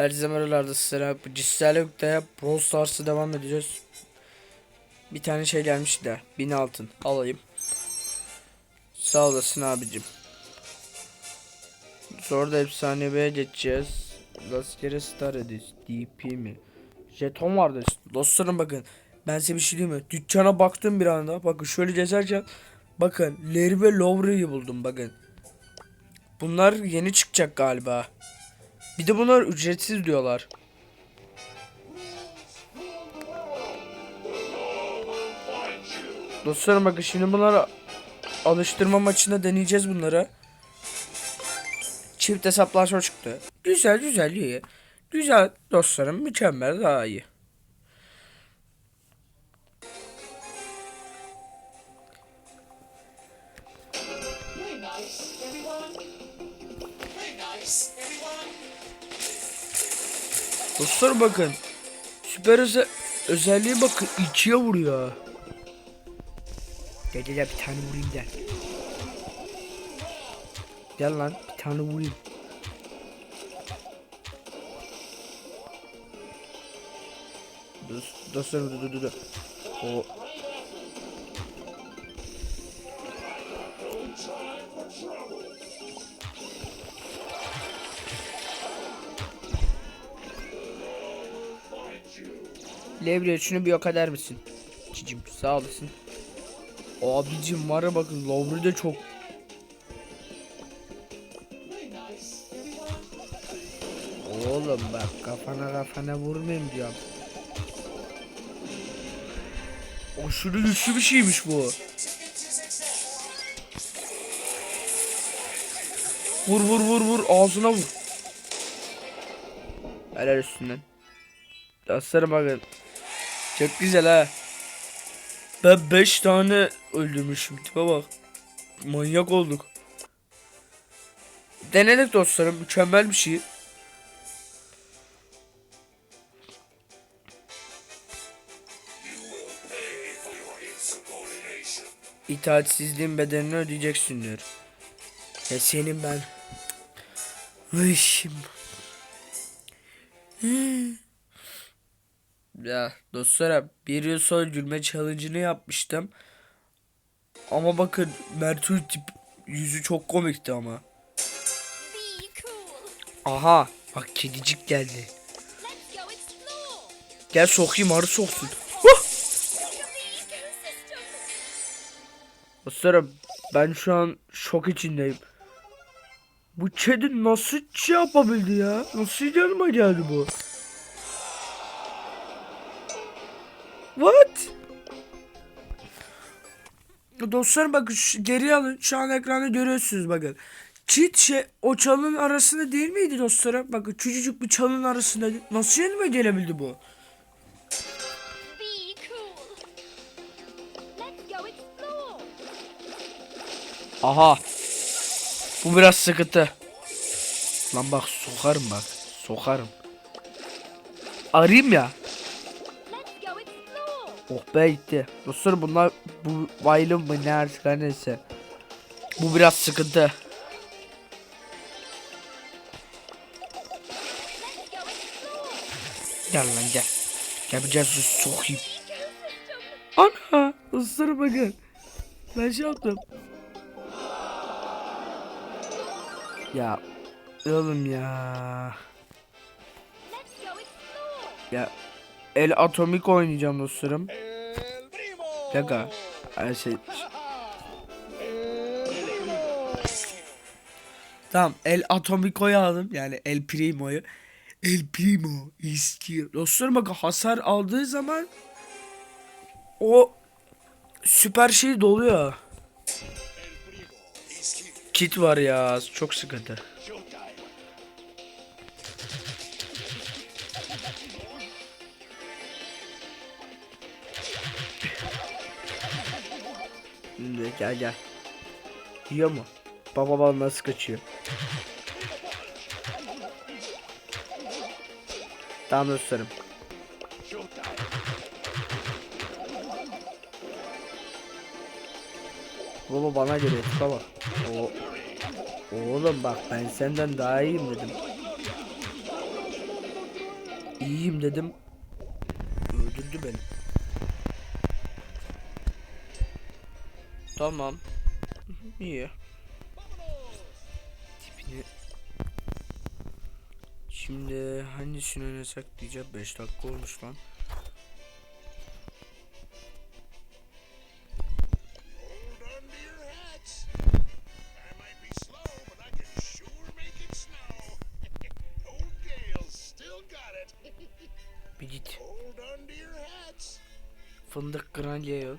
Herkese merhabalar selam. Cislerle birlikte Brawl Stars'ı devam edeceğiz. Bir tane şey gelmiş de. Bin altın. Alayım. Sağ olasın abicim. Sonra da efsaneye geçeceğiz. Rastgele Star Edis. DP mi? Jeton vardı. Dostlarım bakın. Ben size bir şey diyeyim mi? Dükkana baktım bir anda. Bakın şöyle gezerken. Bakın Larry ve Lowry'yi buldum bakın. Bunlar yeni çıkacak galiba. Bir de bunlar ücretsiz diyorlar. Dostlarım bakın şimdi bunları alıştırma maçında deneyeceğiz bunları. Çift hesaplaşma çıktı. Güzel güzel iyi. Güzel dostlarım mükemmel daha iyi. Nice, nice. Dostlar bakın. Süper özel özelliğe bakın ikiye vuruyor. Gel gel gel, bir tane vurayım gel. Gel lan bir tane vurayım. Dost, dostlarım dur dur dur. O Levre şunu bir yok eder misin? Cicim sağ olasın. Abicim var ya bakın Lowry de çok Oğlum bak kafana kafana vurmayayım diyorum. Aşırı güçlü bir şeymiş bu. Vur vur vur vur ağzına vur. Helal üstünden. Dostlarım bakın. Çok güzel ha. Ben 5 tane öldürmüşüm. Tipe bak. Manyak olduk. Denedik dostlarım. Mükemmel bir şey. İtaatsizliğin bedelini ödeyeceksin diyor. Ya senin ben. Vışım. Ya dostlara bir yıl sonra gülme challenge'ını yapmıştım. Ama bakın Mertül tip yüzü çok komikti ama. Aha bak kedicik geldi. Gel sokayım arı soksun. Dostlarım ben şu an şok içindeyim. Bu kedi nasıl şey yapabildi ya? Nasıl yanıma geldi bu? Dostlarım bakın geri alın. Şu an ekranda görüyorsunuz bakın. Çit şey o çalının arasında değil miydi dostlarım? Bakın küçücük bir çalının arasında. Nasıl yanıma gelebildi bu? Be cool. Let's go explore. Aha. Bu biraz sıkıntı. Lan bak sokarım bak. Sokarım. Arayayım ya. Oh be gitti. Dostlar bunlar bu Vaylum mı ne artık her neyse. Bu biraz sıkıntı. Gel lan gel. Gel bir sus, sokayım. Ana. Dostlar bakın. Ben şey yaptım. Ya. Oğlum ya. Ya. El atomik oynayacağım dostlarım. Dakika. Her şey. Tamam El Atomico'yu aldım. Yani El Primo'yu. El Primo istiyor. Dostlarım bakın hasar aldığı zaman o süper şey doluyor. Kit var ya çok sıkıntı. Gel gel. Yiyor mu? Baba baba nasıl kaçıyor? Tamam dostlarım. Baba bana geliyor baba. O Oğlum bak ben senden daha iyiyim dedim. İyiyim dedim. Öldürdü beni. Tamam. İyi. Tipini... Şimdi hangisini oynasak diyeceğim 5 dakika olmuş lan. Bir git. Fındık granleye yok.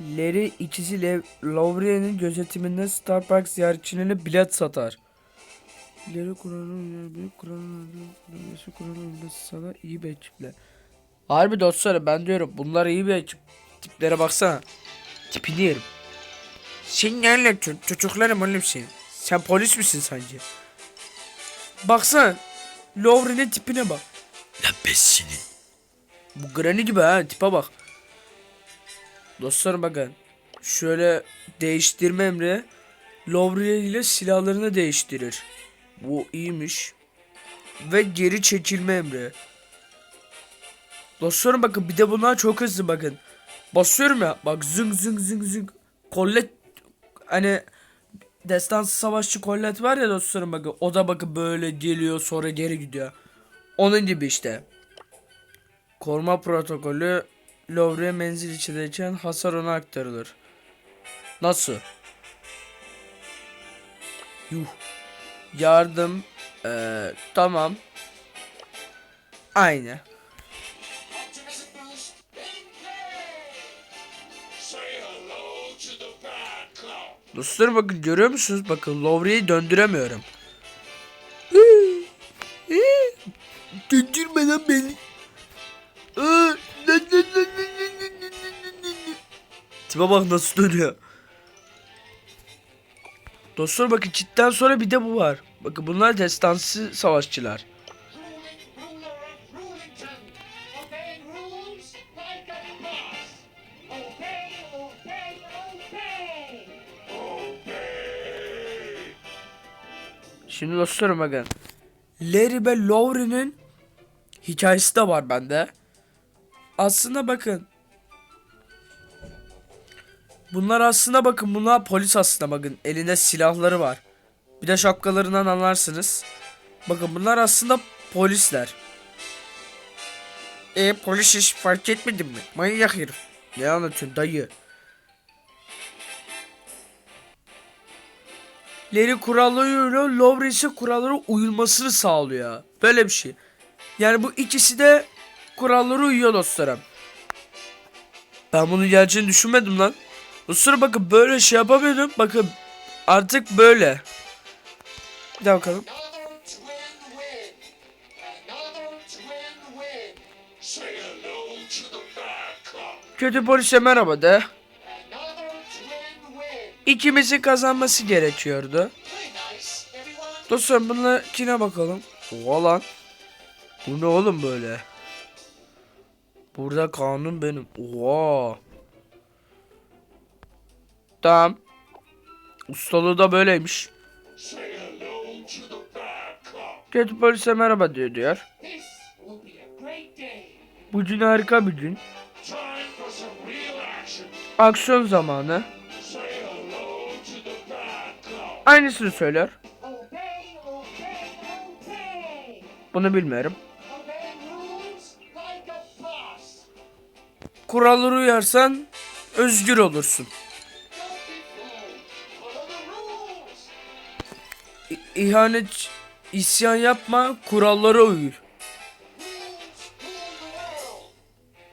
Larry ikisi Lev Laurier'in gözetiminde Starbucks ziyaretçilerine bilet satar. Larry Kur'an'ın büyük Kur'an'ın ödülmesi Kur'an'ın ödülmesi sana iyi bir ekiple. Harbi dostlarım ben diyorum bunlar iyi bir ekip. Tiplere baksana. Tipini yerim. Sen ne anlatıyorsun? Çocuklarım oğlum senin. Sen polis misin sence? Baksana. Laurier'in tipine bak. Lan ben senin. Bu Granny gibi ha tipe bak. Dostlarım bakın. Şöyle değiştirme emri Lovriel ile silahlarını değiştirir. Bu iyiymiş. Ve geri çekilme emri. Dostlarım bakın bir de bunlar çok hızlı bakın. Basıyorum ya bak zıng zıng zıng zıng. Kollet hani destansı savaşçı kollet var ya dostlarım bakın. O da bakın böyle geliyor sonra geri gidiyor. Onun gibi işte. Koruma protokolü Lovre menzil içindeyken hasar ona aktarılır. Nasıl? Yuh. Yardım. Ee, tamam. Aynı. Dostlarım bakın görüyor musunuz? Bakın Lovre'yi döndüremiyorum. Döndürme lan beni. Tipe bak nasıl dönüyor. Dostlar bakın çitten sonra bir de bu var. Bakın bunlar destansı savaşçılar. Şimdi dostlarım bakın. Larry ve Lowry'nin hikayesi de var bende. Aslında bakın. Bunlar aslında bakın bunlar polis aslında bakın. Elinde silahları var. Bir de şapkalarından anlarsınız. Bakın bunlar aslında polisler. E polis iş fark etmedin mi? Manyak herif. Ne anlatıyorsun dayı? Uyuyor, Lowry ise kurallara uyulmasını sağlıyor. Böyle bir şey. Yani bu ikisi de kuralları uyuyor dostlarım. Ben bunun geleceğini düşünmedim lan. Dostlarım bakın böyle şey yapamıyordum. Bakın artık böyle. Bir daha bakalım. Kötü polise merhaba de. İkimizin kazanması gerekiyordu. Dostlarım bunlarkine bakalım. Oha lan. Bu ne oğlum böyle? Burada kanun benim. Oha. Tamam. Ustalığı da böyleymiş. Kötü polise merhaba diyor diyor. Bugün harika bir gün. Aksiyon zamanı. Aynısını söyler. Bunu bilmiyorum. kurallara uyarsan özgür olursun. İ ihanet, isyan yapma, kurallara uyur.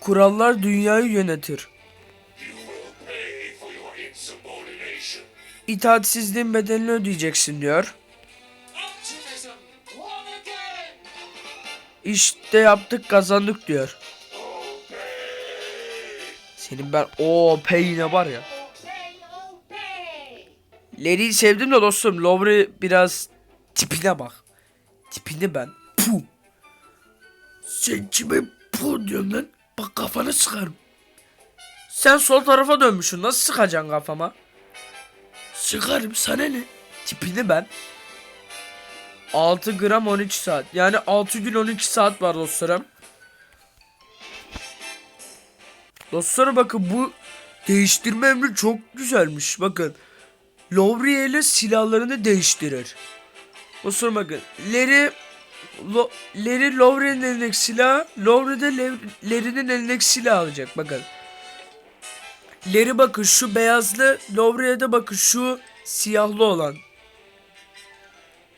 Kurallar dünyayı yönetir. İtaatsizliğin bedelini ödeyeceksin diyor. İşte yaptık kazandık diyor. Senin ben o peyine var ya. Larry'i sevdim de dostum. Lowry biraz tipine bak. Tipini ben. Puh. Sen kime puh diyorsun lan? Bak kafanı sıkarım. Sen sol tarafa dönmüşsün. Nasıl sıkacaksın kafama? Sıkarım sana ne? Tipini ben. 6 gram 12 saat. Yani 6 gün 12 saat var dostlarım. Dostlarım bakın bu değiştirme emri çok güzelmiş. Bakın. Lowry ile silahlarını değiştirir. Dostlarım bakın. Larry Lo, Larry Lowry'nin elindeki silah, Lowry de Lev- Larry'nin elindeki silah alacak. Bakın. Larry bakın şu beyazlı, Lowry'e de bakın şu siyahlı olan.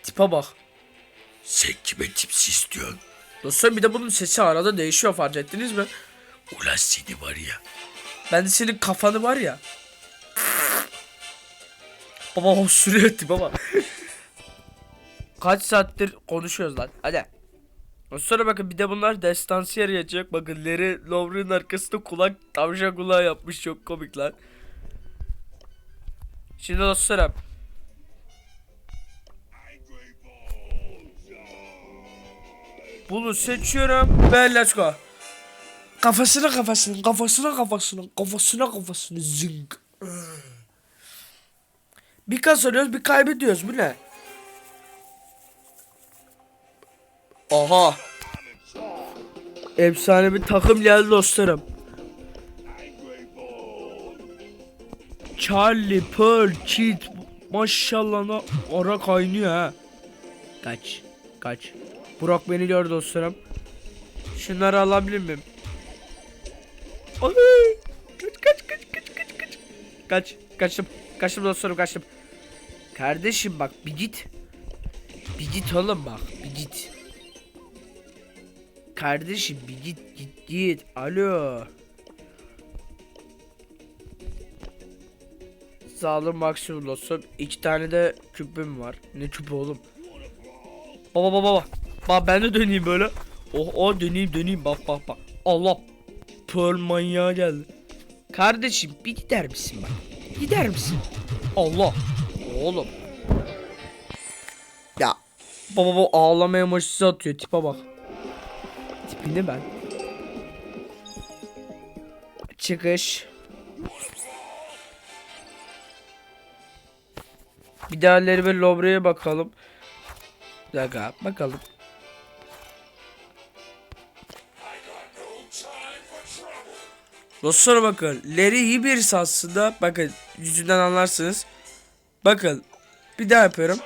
Tipe bak. Sen kime tipsi istiyorsun? Dostlarım bir de bunun sesi arada değişiyor fark ettiniz mi? Ulan seni var ya. Ben de senin kafanı var ya. Baba o sürüyor etti baba. Kaç saattir konuşuyoruz lan. Hadi. Sonra bakın bir de bunlar destansiyer yiyecek. Bakın Larry Lowry'nin arkasında kulak tavşan kulağı yapmış. Çok komik lan. Şimdi dostlarım. Bunu seçiyorum ve let's go. Kafasına kafasına kafasına kafasına kafasına kafasına zınk. Bir kazanıyoruz bir kaybediyoruz bu ne? Aha. Efsane bir takım geldi dostlarım. Charlie, Pearl, Kid. Maşallah na ara kaynıyor ha. Kaç. Kaç. Burak beni gördü dostlarım. Şunları alabilir miyim? Ay! Kaç kaç kaç kaç kaç kaç. Kaç. Kaçtım. Kaçtım dostlarım kaçtım. Kardeşim bak bir git. Bir git oğlum bak bir git. Kardeşim bir git git git. Alo. Sağlığım maksimum dostum. İki tane de küpüm var. Ne küpü oğlum? Baba baba baba. Bak ben de döneyim böyle. Oh oh döneyim döneyim bak bak bak. Allah. Pearl manyağı geldi. Kardeşim bir gider misin bak? Gider misin? Allah. Oğlum. Ya. Baba bu ağlama emojisi atıyor tipe bak. Tipini ben. Çıkış. Bir Larry ve Lowry'e bakalım. Bir dakika bakalım. Dostlar bakın Larry iyi birisi aslında. Bakın yüzünden anlarsınız. Bakın bir daha yapıyorum.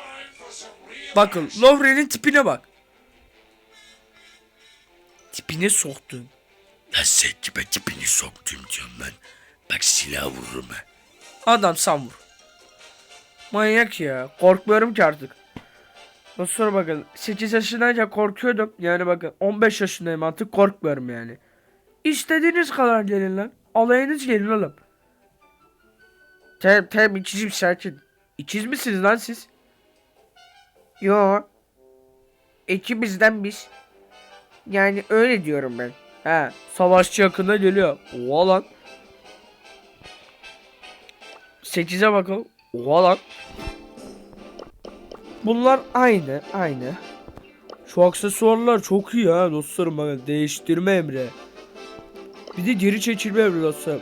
Bakın Lowry'nin tipine bak. Tipine soktun. Ya sen kime tipini soktum diyorum ben. Bak silah vururum ha. Adam sen vur. Manyak ya. Korkmuyorum ki artık. Dostlar bakın 8 yaşındayken korkuyordum. Yani bakın 15 yaşındayım artık korkmuyorum yani. İstediğiniz kadar gelin lan. Alayınız gelin oğlum. Tamam tamam ikizim sakin. İkiz misiniz lan siz? Yo. İkimizden biz. Yani öyle diyorum ben. He savaşçı yakında geliyor. Oha lan. 8'e bakalım. Oha lan. Bunlar aynı aynı. Şu aksesuarlar çok iyi ha dostlarım değiştirme emri. Bir de geri çekilme dostlarım.